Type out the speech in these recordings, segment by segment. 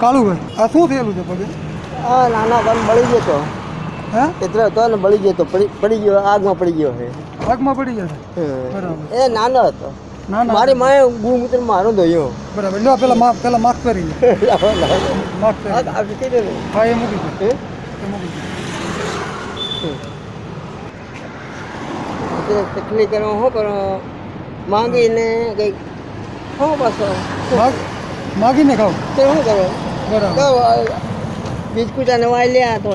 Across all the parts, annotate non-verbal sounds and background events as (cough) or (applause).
કાળુભાઈ આ શું થયેલું છે પગે? આ નાના કામ બળી ગયો તો. હે? એટલે હતો ને બળી ગયો તો. પડી ગયો આગમાં પડી ગયો છે. આગમાં પડી ગયા બરાબર. એ નાનો હતો. ના ના મારી માએ ગુમૂત્ર મારો બરાબર. લો પેલા માફ પેલા માફ કરી (laughs) માફ કરી લે. આપી કીધું હા એ મૂકી દે. એ મૂકી દે. તકલીફ કરો શું કરો? માંગીને કંઈક શું પાછો. માગીને ખાવ. તે શું કરો બરાબર. બિસ્કુટ નવા વાય (laughs) લ્યા તો.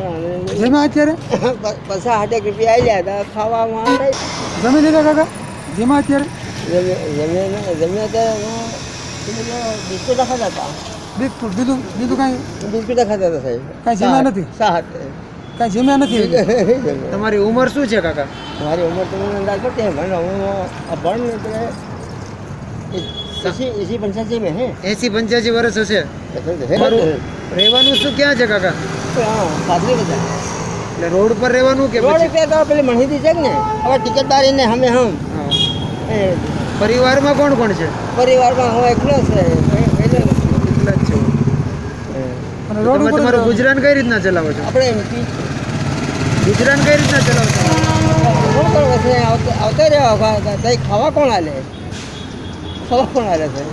જેમાં અત્યારે? પૈસા આઠેક રૂપિયા આવી લ્યા હતા ખાવામાં જમી લીધા કાકા? જેમાં અત્યારે? જમ્યા જમ્યા ત્યારે બિસ્કુટ ખાતા હતા. બિસ્કુટ બીજું બીજું કાંઈ? બિસ્કુટ ખાતા હતા સાહેબ. કાંઈ જમ્યા નથી? સાત. કાંઈ જમ્યા નથી? (laughs) તમારી ઉંમર શું છે કાકા? મારી ઉંમર તો મને અંદાજ પડતી ભણ હું ભણ એટલે એસી પંચ્યાસી મેં એસી પંચ્યાસી વર્ષ હશે. રહેવાનું શું ક્યાં છે કાકા? પાથરી બધા એટલે રોડ પર રહેવાનું કે રોડ ઉપર તો પેલી મણીતી છે ને હવે ટિકિટ બારીને હમે. હમ પરિવારમાં કોણ કોણ છે? પરિવારમાં હું એકલો છે. એકલો જ છું. અને રોડ ઉપર તમારું ગુજરાન કઈ રીતના ચલાવો છો? આપણે એમપી ગુજરાન કઈ રીતના ચલાવો છો? શું કરવું છે આવતા રહેવા ખાવા કોણ આલે? ખાવા પણ આલે છે.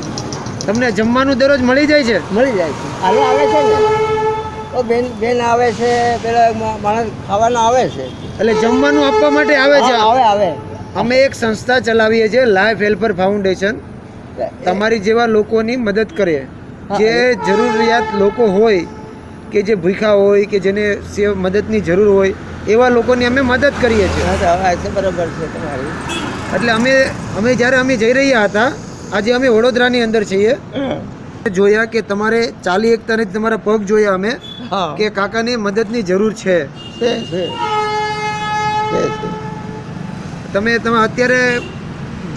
તમને જમવાનું દરરોજ મળી જાય છે? મળી જાય છે. હાલો આવે છે ને? તો બેન બેન આવે છે પેલા માણસ ખાવાનું આવે છે. એટલે જમવાનું આપવા માટે આવે છે? આવે આવે. અમે એક સંસ્થા ચલાવીએ છીએ લાઈફ હેલ્પર ફાઉન્ડેશન તમારી જેવા લોકોની મદદ કરીએ. જે જરૂરિયાત લોકો હોય કે જે ભૂખ્યા હોય કે જેને સેવ મદદની જરૂર હોય એવા લોકોની અમે મદદ કરીએ છીએ. બરાબર છે તમારી. એટલે અમે અમે જ્યારે અમે જઈ રહ્યા હતા આજે અમે વડોદરાની અંદર છીએ. જોયા કે તમારે ચાલી એકતા નથી તમારા પગ જોયા અમે કે કાકાને મદદની જરૂર છે. તમે તમે અત્યારે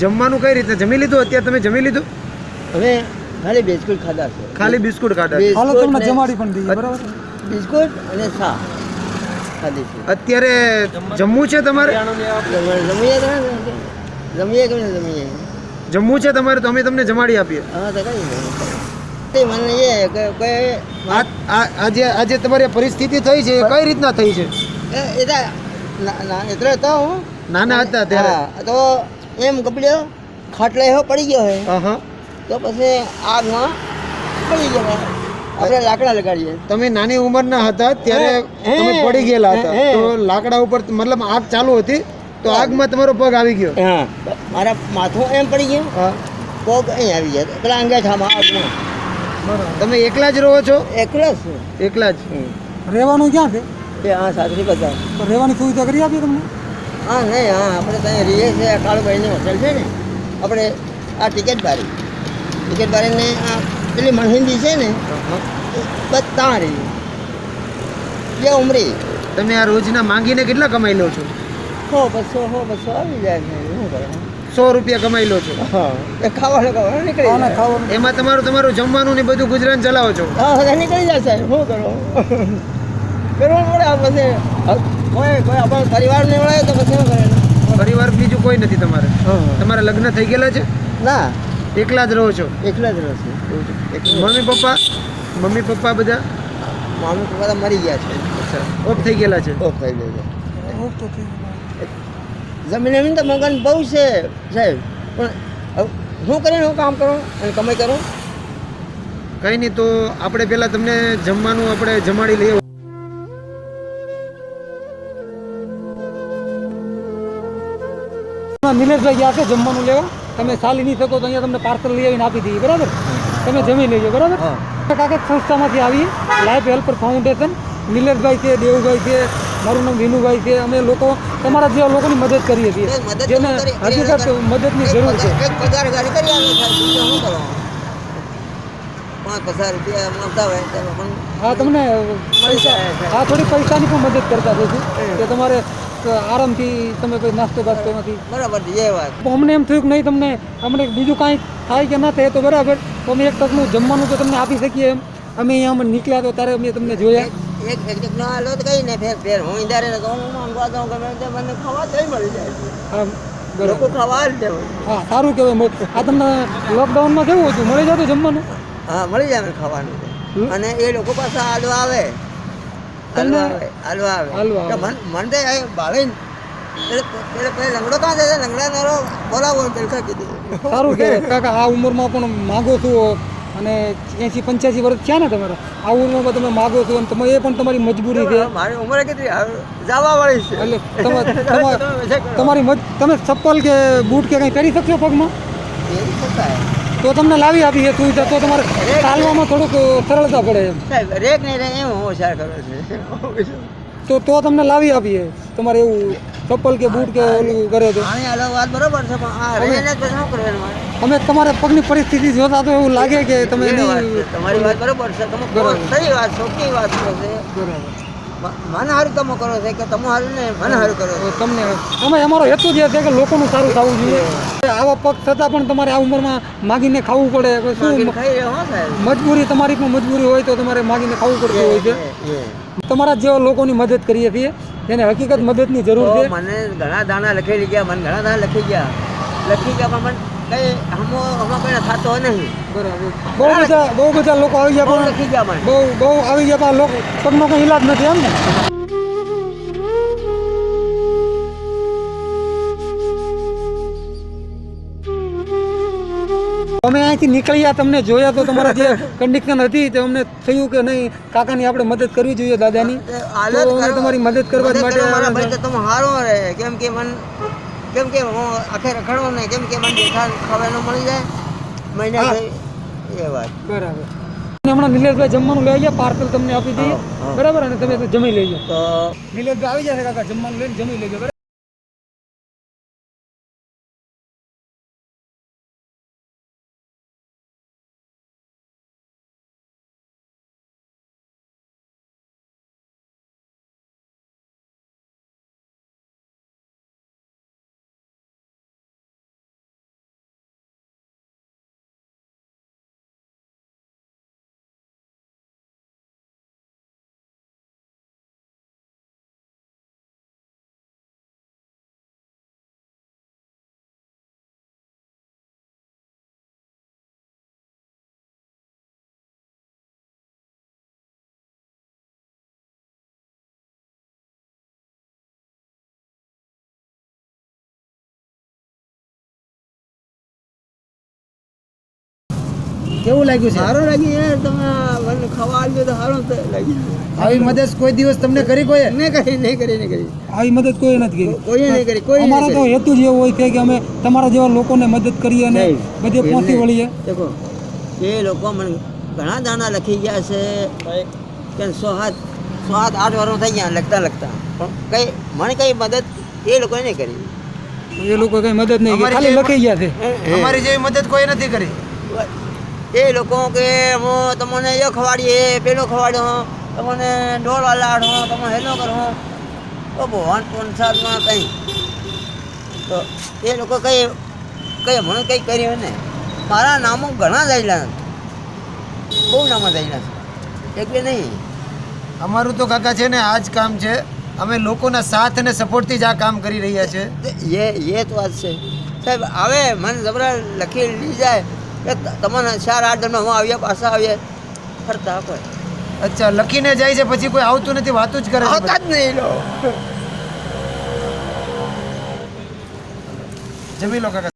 જમવાનું કઈ રીતે જમી લીધું? અત્યારે તમે જમી લીધું? હવે ખાલી બિસ્કુટ ખાધા છે. ખાલી બિસ્કુટ ખાધા છે. હાલો તમને જમાડી પણ દીધી બરાબર બિસ્કુટ અને સા ખાધી છે. અત્યારે જમવું છે તમારે? જમીએ જમીએ. કે જમીએ? જમવું છે તમારે તો અમે તમને જમાડી આપીએ. હા તો કઈ નહીં. મને એ કે આજે આજે તમારી પરિસ્થિતિ થઈ છે કઈ રીતના થઈ છે? એટલે તો હું નાના હતા ત્યારે. હા તો એમ કપડ્યો ખાટલે એવો પડી ગયો હે. હા હા. તો પછી આગમાં પડી ગયો આપણે લાકડા લગાડીએ. તમે નાની ઉંમરના હતા ત્યારે તમે પડી ગયેલા હતા. હે, હે. તો લાકડા ઉપર મતલબ આગ ચાલુ હતી? તો આગમાં તમારો પગ આવી ગયો. હા. મારા માથું એમ પડી ગયું. હા. પગ અહીં આવી ગયા પેલા અંગેઠામાં આગમાં તમે એકલા જ રહો છો? એકલા જ એકલા જ. રહેવાનું ક્યાં છે? એ હા સાસરી બધા તો રહેવાની સુવિધા કરી આપીએ તમને? હા નહીં હા આપણે ત્યાં રહીએ છીએ. કાળુભાઈની હોટલ છે ને. આપણે આ ટિકિટ બારી. ટિકિટ બારીને આ પેલી મણહિંદી છે ને બસ ત્યાં રહી. એ ઉમરી. તમે આ રોજના માંગીને કેટલા કમાઈ લો છો? હો બસો હો બસો આવી જાય ને શું કરે. સો રૂપિયા કમાઈ લો છો. ખાવાનું ખાવાનું નીકળી જાય. ખાવાનું. એમાં તમારું તમારું જમવાનું ને બધું ગુજરાન ચલાવો છો. હા નીકળી જાય સાહેબ. શું કરો? કરવું પડે આ પછી કોઈ કોઈ આપણો પરિવાર નહીં મળે તો પછી શું કરે પરિવાર બીજું કોઈ નથી તમારે. હા. તમારા લગ્ન થઈ ગયેલા છે? ના. એકલા જ રહો છો? એકલા જ રહો છો. Mummy papa? મમ્મી પપ્પા બધા? મમ્મી પપ્પા તો મરી ગયા છે. અચ્છા. ઓફ થઈ ગયેલા છે? ઓફ થઈ ગયું છે. ઓફ તો થઈ ગયું. જમીન જમીન તો મકાન બહુ છે સાહેબ. પણ હવે હું કરીને હું કામ કરું અને કમાઈ કરું? કંઈ નહીં તો આપણે પહેલાં તમને જમવાનું આપણે જમાડી લઈએ. ના, નિલેશભાઈ ગયા છે જમવાનું લેવા. તમે ચાલી નહીં શકો તો અહીંયા તમને પાર્સલ લઈ આવીને આપી દઈએ બરાબર? તમે જમી લેજો બરાબર? કાકા સંસ્થામાંથી આવી લાઈફ હેલ્પર ફાઉન્ડેશન. નિલેશભાઈ છે દેવુભાઈ છે મારું નામ વિનુભાઈ છે. અમે લોકો તમારા જેવા લોકોની મદદ કરીએ છીએ એક મદદ તો જેને કરી- કરી હકીકત મદદની જરૂર છે. પગાર- ગાડી કરી આવે હા તમને પૈસા હા થોડી પૈસાની પણ મદદ કરતા રહીશું કે તમારે આરામથી તમે કોઈ નાસ્તો બાસ્તો નથી. બરાબર એ વાત. અમને એમ થયું કે નહીં તમને અમને બીજું કાંઈ થાય કે ના થાય તો બરાબર. તો અમે એક તકનું જમવાનું તો તમને આપી શકીએ એમ. અમે અહીંયા અમે નીકળ્યા તો ત્યારે અમે તમને જોયા. એક એક એક નો હાલો તો કઈ ને ફેર ફેર હું ઇધારે તો હું માંગવા જાઉં ગમે તે મને ખાવા થઈ મળી જાય. હા લોકો ખાવા જ દેવું. હા સારું કહેવાય આ તમને લોકડાઉનમાં કેવું હતું? મળી જતું જમવાનું? હા મળી જાય ખાવાનું. અને એ લોકો પાછા હાલવા આવે. હાલવા આવે હાલવા આવે. મન મન તો ભાવે લંગડો કાં છે લંગડા નારો બોલાવો કીધું. સારું કે કાકા આ ઉંમરમાં પણ માગો છો અને એંસી પંચ્યાસી વર્ષ થયા ને તમારા. આ ઉંમરમાં તમે માગો છો અને તમે એ પણ તમારી મજબૂરી છે. મારી ઉંમર કેટલી? જવા વાળી છે. એટલે (laughs) તમારી તમે ચપ્પલ કે બૂટ કે કંઈ પહેરી શકશો પગમાં? તો તમને લાવી આપી એ સુવિધા તો તમારે ચાલવામાં થોડુંક સરળતા પડે એમ. રેક નહીં રે એમ હોશિયાર કરું છું. તો તો તમને લાવી આપીએ તમારે એવું ચપ્પલ કે બૂટ કે ઓલું કરે તો. વાત બરાબર છે પણ આ રેને શું કરવાનું અમે તમારે પગની પરિસ્થિતિ જોતા તો એવું લાગે કે તમે. તમારી વાત બરોબર છે. તમે. સહી વાત ચોખ્ખી વાત કરો છે. મને હારું તમે કરો છે કે તમે હારું ને મને હારું કરો છો. તમને અમે અમારો હેતુ જે છે કે લોકોનું સારું થવું જોઈએ. આવા પગ છતાં પણ તમારે આ ઉંમરમાં માગીને ખાવું પડે. શું મજબૂરી તમારી પણ મજબૂરી હોય તો તમારે માગીને ખાવું પડતું હોય છે. તમારા જેવા લોકોની મદદ કરીએ છીએ. એને હકીકત મદદની જરૂર છે. મને ઘણા દાણા લખી ગયા મને ઘણા દાણા લખી ગયા. લખી ગયા પણ મને કઈ હમો હમો કઈ થતો નહીં. બરાબર. બહુ બધા બહુ બધા લોકો આવી ગયા પણ લખી ગયા બહુ બહુ આવી ગયા પણ લોકો પગનો કંઈ ઈલાજ નથી એમ ને? અમે અહીંથી નીકળ્યા તમને જોયા તો તમારા જે (laughs) કન્ડિશન હતી તો અમને થયું કે નહીં? કાકાની આપણે મદદ કરવી જોઈએ દાદાની. તમારી મદદ કરવા માટે તમે હારો રહે. કેમ કે મન કેમ કે હું આખે રખડવો નહીં કેમ કે મને દેખા ખાવાનું મળી જાય મહિના થઈ એ વાત. બરાબર. હમણાં નિલેશભાઈ જમવાનું લઈ ગયા પાર્સલ તમને આપી દઈએ. બરાબર? અને તમે જમી લેજો. તો નિલેશભાઈ આવી જશે કાકા જમવાનું લઈને જમી લેજો. કેવું લાગ્યું છે? સારું લાગ્યું યાર તમે મને ખવા આવ્યો તો સારું લાગ્યું. આવી મદદ કોઈ દિવસ તમને કરી કોઈ નહીં કરી નહીં કરી નહીં કરી. આવી મદદ કોઈ નથી કરી? કોઈ નહીં કરી કોઈ અમારો તો હેતુ જ એવો હોય છે કે અમે તમારા જેવા લોકોને મદદ કરીએ અને. બધે પહોંચી વળીએ. દેખો એ લોકો મને ઘણા દાણા લખી ગયા છે કે સો હાથ સો હાથ આઠ વર્ષ થઈ ગયા લખતા લખતા. પણ કઈ મને કઈ મદદ એ લોકોએ નહીં કરી. એ લોકો કઈ મદદ નહીં કરી. ખાલી લખી ગયા છે. અમારી જેવી મદદ કોઈ નથી કરી. એ લોકો કે હું તમને એ ખવાડીએ પેલો ખવાડ્યો તમને ઢોળ લાડ હું તમે હેલો કરો તો ભગવાન પંસાદમાં કંઈ તો એ લોકો કંઈ કંઈ મને કંઈ કર્યું ને? મારા નામો ઘણા થયેલા બહુ નામો થયેલા છે. એક બે નહીં. અમારું તો કાકા છે ને આ જ કામ છે. અમે લોકોના સાથ અને સપોર્ટથી જ આ કામ કરી રહ્યા છે. એ એ તો વાત છે. સાહેબ આવે મને જબરા લખી લઈ જાય કે તમને ચાર આઠ જણમાં હું આવ્યા પાછા આવ્યા ફરતા કોઈ. અચ્છા લખીને જાય છે પછી કોઈ આવતું નથી વાતું જ કરે આવતા જ નહીં લો જમી લો કાકા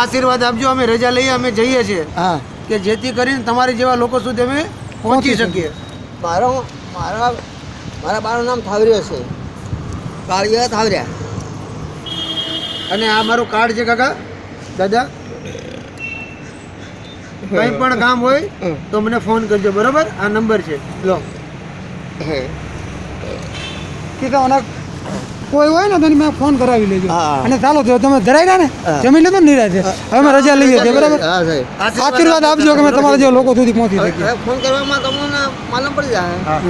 આશીર્વાદ આપજો અમે રજા લઈએ અમે જઈએ છીએ. હા. કે જેથી કરીને તમારી જેવા લોકો સુધી અમે પહોંચી શકીએ. મારો મારા મારા બાનું નામ થાવરિયો છે. કાળિયા થાવરિયા. અને આ મારું કાર્ડ છે કાકા દાદા. કંઈ પણ કામ હોય તો મને ફોન કરજો બરોબર? આ નંબર છે. લો. કીધા અને કોઈ હોય ને તો મેં ફોન કરાવી લેજો. અને ચાલો તો તમે ધરાઈ ને. જમી લેજો ને નિરાતે હવે અમે રજા લઈએ છીએ બરાબર? આશીર્વાદ આપજો કે અમે તમારા જે લોકો સુધી પહોંચી શકીએ. ફોન કરવામાં તમને માલૂમ પડી જાય.